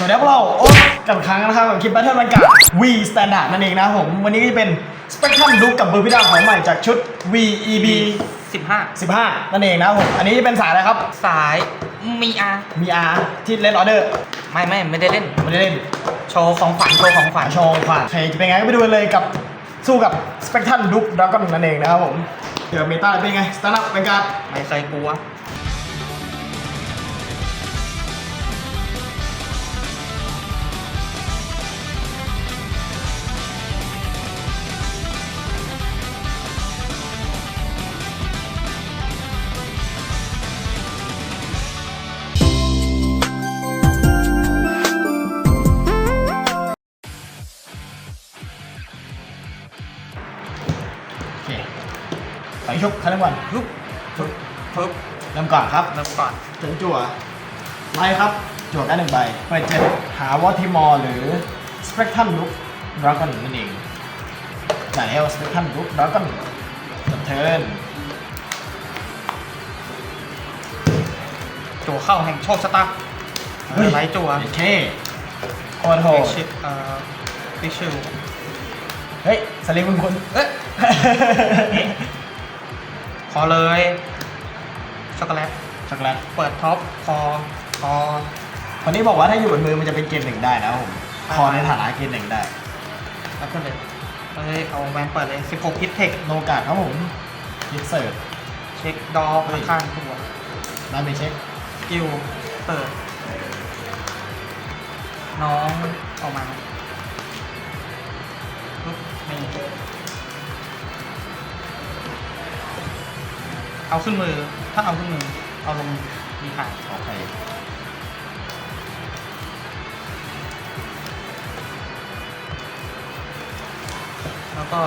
สวัสดีครับพวกเราโอ๊ตกับอีกครั้งนะครับกับคลิป Battle บรรยากาศ V Standard นั่นเองนะครับผม วันนี้ก็จะเป็น Spectrum Look กับเบอร์พิดาของใหม่จากชุด VEB 15 15 นั่นเองนะครับผม อันนี้เป็นสายอะไรครับ สายมีอามี R ที่เล่นออเดอร์ไม่ไม่ไม่ได้เล่น ไม่ได้เล่นโชว์ของขวัญโชว์ของขวัญโชว์ขวานใครจะเป็นไงก็ไปดูกันเลยกับสู้กับ Spectrum Look Dragon นั่นเองนะครับผมเดี๋ยวเมตาเป็นไง Stand Up เป็นการไม่เคยกลัว ไปชกคันก่อนปึ๊บปึ๊บปึ๊บเริ่มก่อนครับเริ่มก่อนถึงจั่วไล่ครับ จั่วได้หนึ่งใบเปิดเจ็ดหาวอติมอร์หรือสเปกทัมลุกดราก้อนนั่นเองจ่ายเอลสเปกทัมลุกดราก้อนจบเทิร์นจั่วเข้าแห่งโชคชะตาเออไลท์จั่วโอเคโคตรโหเอ็ดกชิปเอ่อพิชิลเฮ้ยสลิปคุณคุณเอ๊ะข อเลยช็อกโกแลตช็อกโกแลตเปิดท็อปคอคอคนนี้บอกว่าถ้าอยู่บนมือมันจะเป็นเกมหนึ่งได้นะครับผมคอในฐานะเกมหนึ่งได้แล้วก็เลยเอ้ยเอาแวนเปิดเลย16พิทเทคโนกาดครับผมยิดเสิร์ฟเช็คดอกข้างๆตัวได้ไปเช็คกิวเปิดน้องออกมาปุ๊บนี่ เอาขึ้นมือ ถ้าเอาขึ้นมือ เอาลงดีค่ะโอเคแล้วก็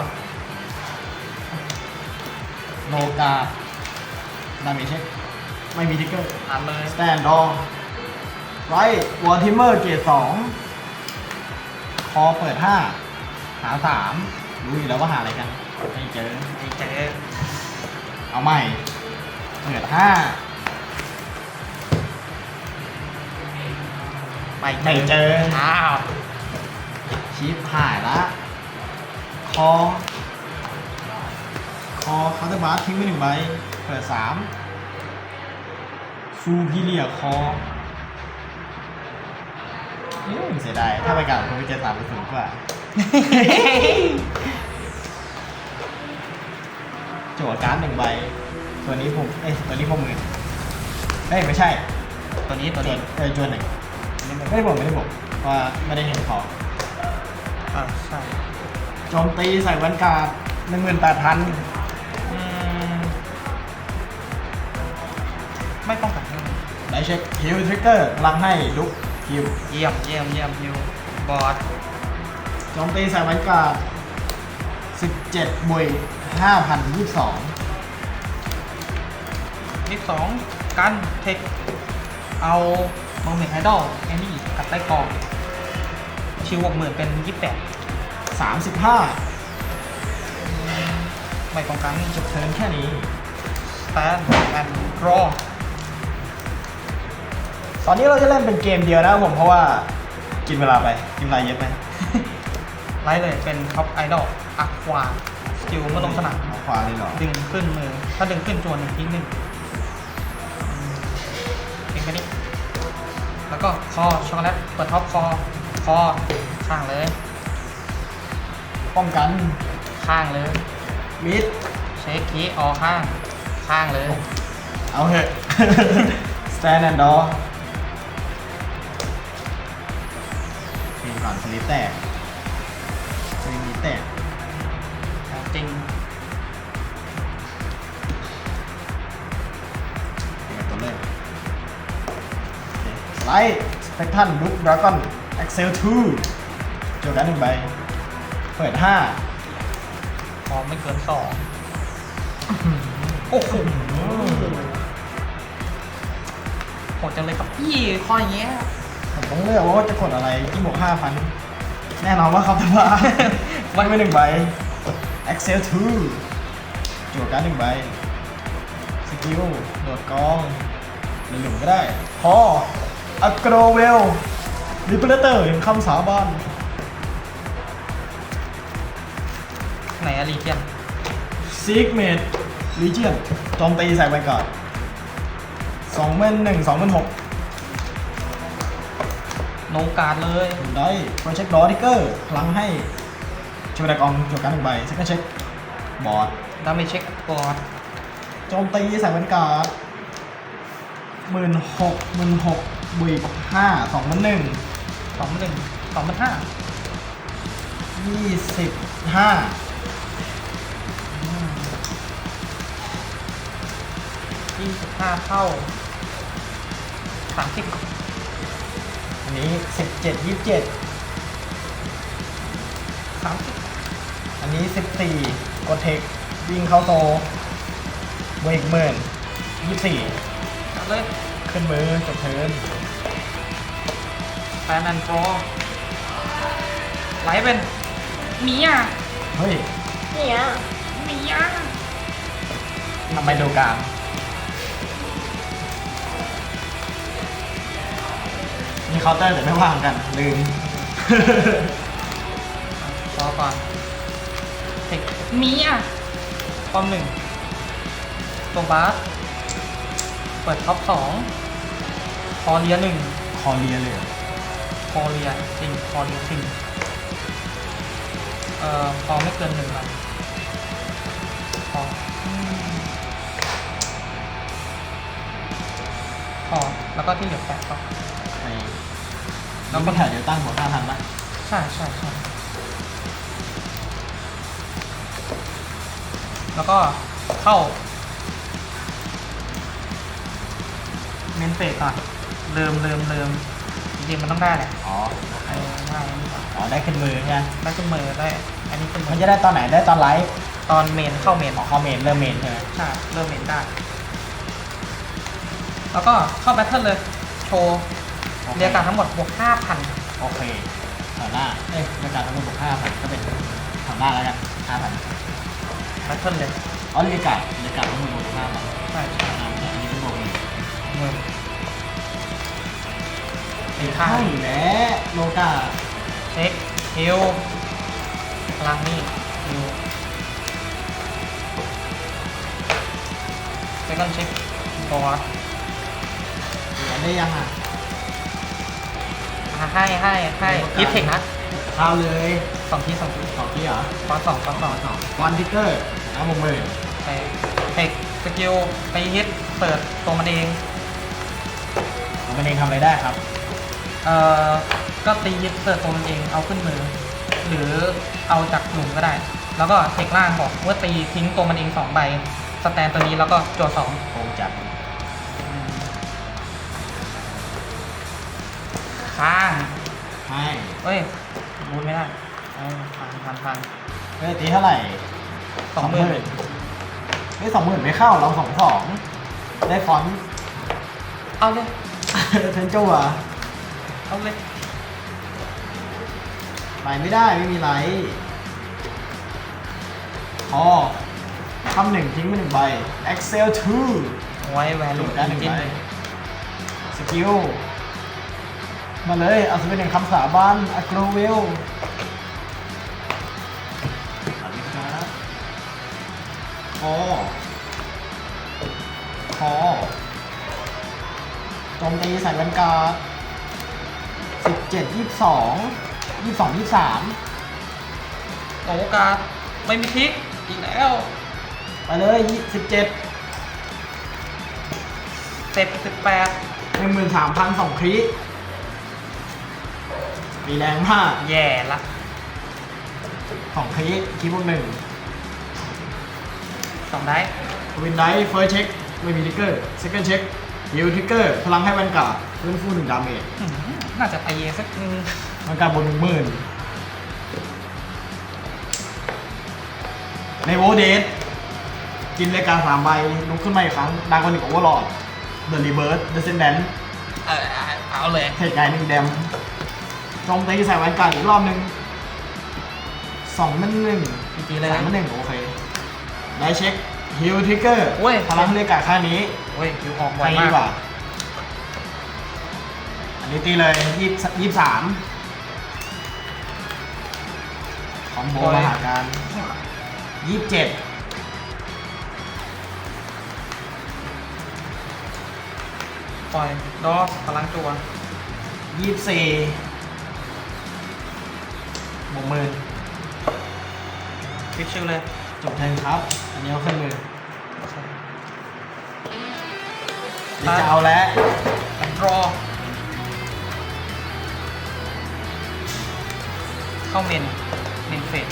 โนกาดได้ไปเช็คไม่มีทิกเกอร์อ่านเลยสแตนดอร์ไรวอร์ทิเมอร์เกตสองคอเปิดห้าหาสามรู้อยู่แล้วว่าหาอะไรกัน ไม่เจอไอ้เจ๊เอาใหม่ เปิดห้าไม่ไม่เจอ อ้าว ชิปหายละ คอ คอคาร์ตบาร์ทิ้งไปหนึ่งใบ เปิดสามฟูพิเลียคออืมเสียดาย ถ้าไปกับคอมพิวเตอร์สามจะสูงกว่า จั่วการ์ดหนึ่งใบ ตัวนี้ผมเอ้ยตัวนี้ผมมือเอ้ยไม่ใช่ตัวนี้ตัวตัวนี้เอ้ยจวนหนึ่งไม่ได้บอกไม่ได้บอกว่าไม่ได้เห็นของอ่าใช่โจมตีใส่แวนการ์ดหนึ่งหมื่นแปดพันอืมไม่ป้องกันได้เช็คฮิวทริกเกอร์ลังให้ลุกฮิวเยี่ยมเยี่ยมเยี่ยมฮิวบอร์ดโจมตีใส่แวนการ์ดสิบเจ็ดบวยห้าพันยี่สิบสอง ที่สองกันเทค เอาโมเมนต์ไอดอลแอนนี่กับใต้กองชิวหกหมื่นเป็นยี่สิบแปดสามสิบห้าไม่ป้องกันจบเทิร์นแค่นี้แตนแอนรอตอนนี้เราจะเล่นเป็นเกมเดียวนะครับผมเพราะว่ากินเวลาไป กินเวลาเยอะไปไล่เลยเป็นท็อปไอดอลอะควาสกิลเมื่อลงสนามเอาขวาเลยเหรอ ดึงขึ้นมือ ถ้าดึงขึ้นจวนหนึ่งทิ้งหนึ่ง เองไปนี่แล้วก็คอช็อกโกแลตเปิดท็อปคอ คอข้างเลย ป้องกันข้างเลยมิดเช็คคีออกข้าง ข้างเลย เอาเถอะ stand and door เพลงก่อนสลิปแตกเพลงนี้แตก ลท์สเปกทันลุกดราก้อนเอ็กเซล2โจกันหนึ่งใบ เปิดพอไม่เกินสองโอ้โหโหดจังเลยครับพี่คอยอย่างเงี้ย5ผมต้องเลือกว่าจะกดอะไรที่บวก5,000แน่นอนว่าเขาจะมาวันไม่หนึ่งใบ Excel 2โจทย์การดหนึ่งใบ สกิล โดดกองหรือหลุมก็ได้พอ อักโกรเวลลิเบเลเตอร์เห็นคำสาบานไหนอะลีเจียนซิกเมดลีเจียนโจมตีใส่ไว้ก่อนสองเมื่นหนึ่งสองเมื่นหกโนการ์ดเลยได้โปรเช็คดอทิกเกอร์พลังให้ชูดากองจบการหนึ่งใบเซ็กเช็คบอร์ดดาเมจเช็คก่อนโจมตีใส่แวนการ์ดหมื่นหกหมื่นหก บวกห้าสองพันหนึ่งสองพันหนึ่งสองพันห้ายี่สิบห้ายี่สิบห้าเท่าสามสิบอันนี้สิบเจ็ดยี่สิบเจ็ดสามสิบอันนี้สิบสี่กดเทควิ่งเข้าโตบวกอีกหมื่นยี่สิบสี่เอาเลยขึ้นมือจบเทิร์น แฟนแอนด์รอไหลเป็นเมียเฮ้ยเนี่ยเมียทำไมดูกลางมีเคาน์เตอร์แต่ไม่ว่างกัน ลืมรอก่อนเทคเมียความหนึ่งตรงบาสเปิดท็อปสองคอเลียหนึ่งคอเรียเลยเหรอ คอเรียจริงคอเรียจริงเอ่อพอไม่เกินหนึ่งใบพออืมพอแล้วก็ที่เหลือแปดก็ไอ้แล้วก็แถวเดียวตั้งหัวหน้าทันปะใช่ใช่ใช่แล้วก็เข้า เมนเฟสก่อนเริ่มเริ่มเริ่ม จริงๆมันต้องได้แหละอ๋อเออได้อันนี้ก่อนอ๋อได้ขึ้นมือใช่ไหมได้ขึ้นมือได้ อันนี้ขึ้นมืมันอจะได้ตอนไหนได้ตอนไลฟ์ตอนเมนเข้าเมนออกคอมเมนต์เริ่มเมนใช่ไหมใช่เริ่มเมนได้ แล้วก็เข้าแบทเทิลเลย โชว์โอคเรียกการทั้งหมดบวกห้าพันโอเคแถวหน้าเอ้ยรายการทั้งหมดบวกห้าพันก็เป็นแถวหน้าแล้วกันห้าพันแบทเทิลเลย อ๋อเรียกการเรียกการทั้งหมดบวกห้าพันใช่ใช่อ่าอันนี้เป็นบวกหนึ่งเงิน ไอ้ข้างอยู่แล้วโลกาเช็คฮิลพลังนี่ฮิลเซคันเช็คบอสเหลือได้ยังอะอะให้ให้ให้ยิปเทคนะเข้าเลยสองทีสองทีสองที่เหรอฟอนสองฟอนสองสองวันทิกเกอร์น้ำหกหมื่นไปเทคสกิลไปฮิตเปิดตัวมันเองเอาเป็นเองทำอะไรได้ครับ เอ่อก็ตียึดเปิดตัวมันเองเอาขึ้นมือ หรือเอาจากหลุมก็ได้ แล้วก็เทคล่างบอกว่าตีทิ้งตัวมันเองสองใบสแตนตัวนี้แล้วก็โจทย์สองโกงจัดข้างให้เอ้ยรูนไม่ได้เออผ่านผ่านผ่านเฮ้ยตีเท่าไหร่สองหมื่นเฮ้ยสองหมื่นไม่เข้าเราสองสองได้ฟอนต์เอาเลย เทนจัว เอาเลย ไปไม่ได้ไม่มีไรพอคำหนึ่งทิ้งไปหนึ่งใบ Excel 2ไว้แวหลูลุดได้หนึ่งจิ้ใบนเลยสกิล มาเลย เอาสเปนหนึ่งคำสาบานอะโกรเวลสวัสดีครับคอคอโจมตีใส่แวนการ์ด สิบเจ็ดยี่สิบสองยี่สิบสองยี่สิบสามโอกาสไม่มีทิกอีกแล้วไปเลยสิบเจ็ดเจ็ดสิบแปดหนึ่งหมื่นสามพันสองคริมีแรงมากแย่ละสองคริคีบวกหนึ่งสองได้วินไดเฟิร์สเช็คไม่มีทิกเกอร์เซคันด์เช็ค ฮิวทิกเกอร์พลังให้แวนการ์ดเลื่อนฟูหนึ่งดาเมจหืมน่าจะไปเยสักอืมแวนการ์ดบนหนึ่งหมื่นในโวเดสกินรายการสามใบลุกขึ้นมาอีกครั้งดังกว่าหนึ่งโอเวอร์ลอดเดอะรีเบิร์ดเดอะเซนแดนเออเอาเลยเทคไกหนึ่งแดมโจมตีใส่แวนการ์ดอีกรอบหนึ่งสองมันหนึ่งจริงๆเลยสามมันหนึ่งโอเคได้เช็คฮิวทิกเกอร์โอ้ยพลังเรียกการ์ดค่านี้เว้ยคิวออกไวใครมาดีกกว่า อันนี่ตีเลยยี่ยี่สามคอมโบมหาการยี่สิบเจ็ดปล่อยดอพลังจัวยี่สิบสี่บวกหมื่นฟิกชิลเลย จบเทิร์นครับ อันนี้เอาขึ้นมือ นี่จะเอาแล้วรอ เข้าเมน เมนเฟส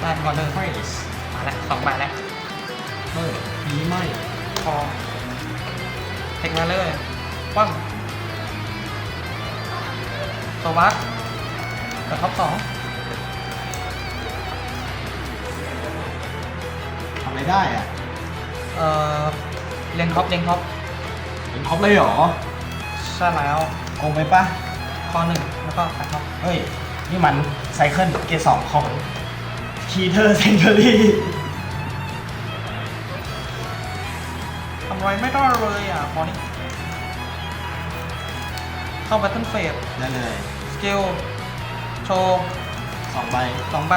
ได้ก่อนเลยเฟรสมาแล้วสองใบแล้วเฮ้ยผีไหมพอเทคมาเลยปั้งโซบัสเปิดท็อปสองทำอะไรได้อะเอ่อ เรียงท็อปเรียงท็อปเป็นท็อปเลยเหรอ ใช่แล้วโกงไปปะคอหนึ่งแล้วก็สายท็อปเฮ้ย นี่มันไซเคิลเกรดสองของคีเทอร์เซนเ u อรี่ทำไรไม่ได้เลยอะพอนี้เข้าแบทเทิลเฟสได้เลยสกิลโชว์สองใบสองใบ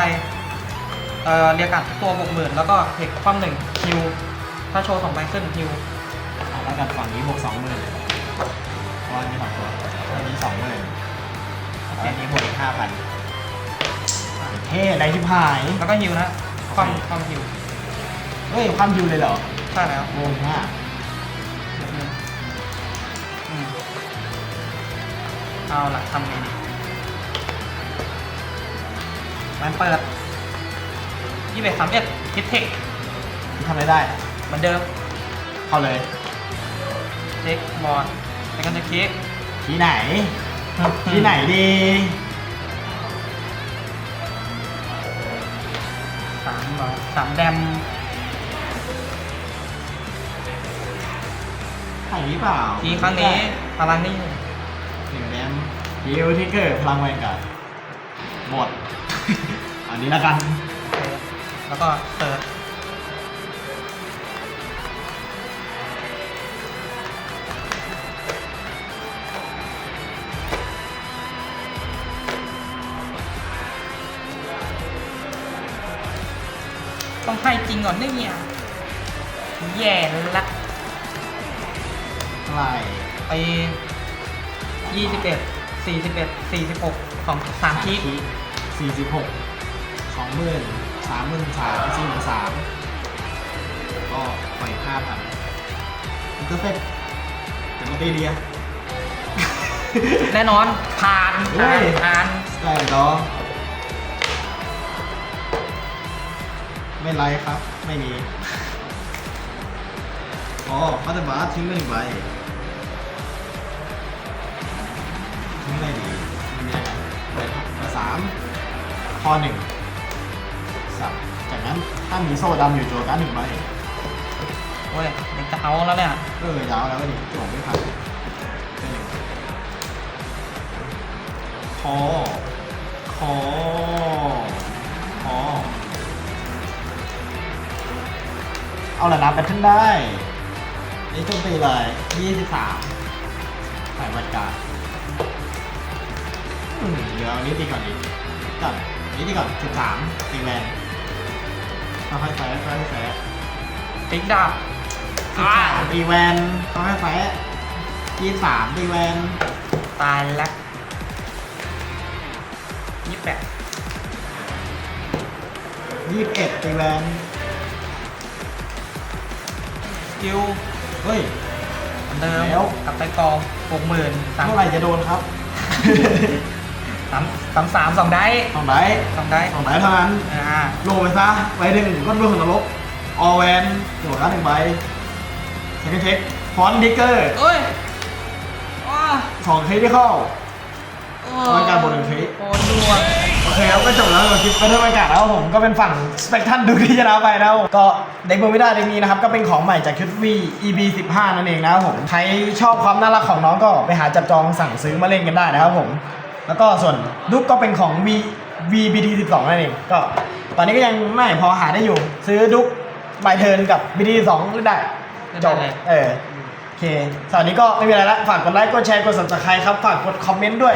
เอ่อเรียกการดทุกตัวบวกหมื่นแล้วก็เทคความหนึ่งคิว ถ้าโชว์สองใบขึ้นคิวเอาแล้วกันฝั่งนี้บวกสองหมื่นเพราะอันนี้สองตัวอันนี้สองหมื่นอันนี้บวกอีกห้าพันเท่ไรที่พาย แล้วก็ฮิวนะความความฮิวเฮ้ยความยูเลยเหรอใช่แล้วงงมากอืมเอาล่ะทำไงดีมันเปิดยี่สิบเอ็ดสามเอ็ดคิดเทคที่ทำอะไรได้ เหมือนเดิมเข้าเลย เช็คบอร์ดแล้วก็จะคลิกที่ไหน ที่ไหนดีสามเหรอสามแดมถ่ายนี้เปล่าทีครั้งนี้พลังนี่หนึ่งแดมฮิวที่เกิดพลังแวนกัดหมด อันนี้แล้วกันโอเคแล้วก็เปิด ต้องให้จริงก่อนเนี่ยแย่ละเท่าไหร่ไปยี่สิบเอ็ดสี่สิบเอ็ดสี่สิบหกของสามคีสี่สิบหกสองหมื่นสามหมื่นสามสี่หมื่นสามก็ปล่อยห้าพันมันก็เป็นเป็นมาตีเดีย แน่นอนผ่านเฮ้ผ่านยผ่านได้เหรอ ไม่ไรครับ ไม่มี อ๋อพัตบาสทิ้งไปหนึ่งใบทิ้งอะไรดีไม่มีอะไรเปิดเปิดสามข้อหนึ่งสับจากนั้นถ้ามีโซ่ดำอยู่ตัวการดหนึ่งใบ โอ้ยเด็กจะเอาแล้วเนี่ยเออยาวแล้วก็ดิจบไม่พันเป็นหนึ่งคอ คอ เอาละนะไปขึ้นได้ นี่โจมตีเลยยี่สิบสามใส่วัดการดอืมเดี๋ยวเอานี้ตีก่อนดิก่อนนี้ตีก่อนสิบสามตีแรงค่อยๆแฟร์ค่อยๆแฟร์ติ๊กดาบสิบสามตีแวนค่อยๆแฟร์ยี่สิบสามตีแวนตายแล้วยี่สิบแปดยี่สิบเอ็ดตีแวนส กิลเฮ้ยเหมือนเดิมแล้ว กลับไปกองหกหมื่นสามเท่าไหร่จะโดนครับสามสามสามสองได้สองไดสองได้สองไดเท่านั้นอ่าโลงไปซะใบหนึ่งก้อนเบื้องของนรกออแวนโดดละหนึ่งใบเช็คเช็คฟอนต์ดิกเกอร์เอ้ยว้าสองคลิที่เข้า โอ้รายการบนหนึ่งคลิโอ้ดวงโอเคครับก็จบแล้วกับคลิปไปด้วยบรรยากาศแล้วผมก็เป็นฝั่งสเปกทันดูที่ชนะไปนะครับผมก็เด็กเบอร์ไม่ได้เด็กนี้นะครับ ก็เป็นของใหม่จากชุด V EB 15นั่นเองนะครับผมใครชอบความน่ารักของน้องก็ไปหาจับจองสั่งซื้อมาเล่นกันได้นะครับผม แล้วก็ส่วนดุกก็เป็นของ V VBT 12นั่นเองก็ ตอนนี้ก็ยังไม่พอหาได้อยู่ ซื้อดุกใบเทิร์นกับ BT 12เล่นได้จบเออโอเคสำหรับวันนี้ก็ไม่มีอะไรละฝากกดไลค์กดแชร์กด subscribe ครับฝากกดคอมเมนต์ด้วย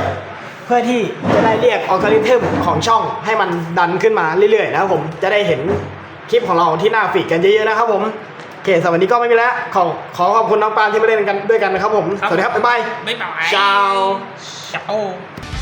เพื่อที่จะได้เรียกอัลกอริทึมของช่องให้มันดันขึ้นมาเรื่อยๆนะครับผมจะได้เห็นคลิปของเราที่หน้าฟีดกันเยอะๆนะครับผมโอเคสำหรับวันนี้ก็ไม่มีแล้วขอขอขอบคุณน้องปานที่มาเล่นกันด้วยกันนะครับผมครับสวัสดีครับ บ๊ายบาย บ๊ายบาย Ciao ciao